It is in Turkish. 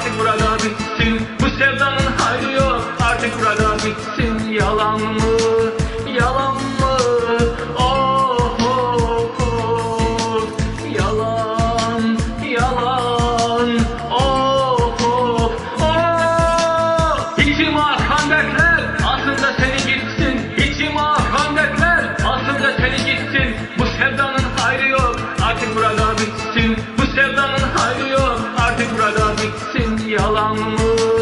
artık burada bitsin. Bu sevdanın hayrı yok artık burada bitsin. Yalan mı? Yalan mı? Oh, oh, oh. Yalan, yalan. Oh, oh, oh. İçim akan dertler aslında seni gitsin. İçim akan dertler aslında seni gitsin. Bu sevdanın hayrı yok. Artık burada bitsin. Bu sevdanın hayrı yok. Artık burada bitsin yalan mı?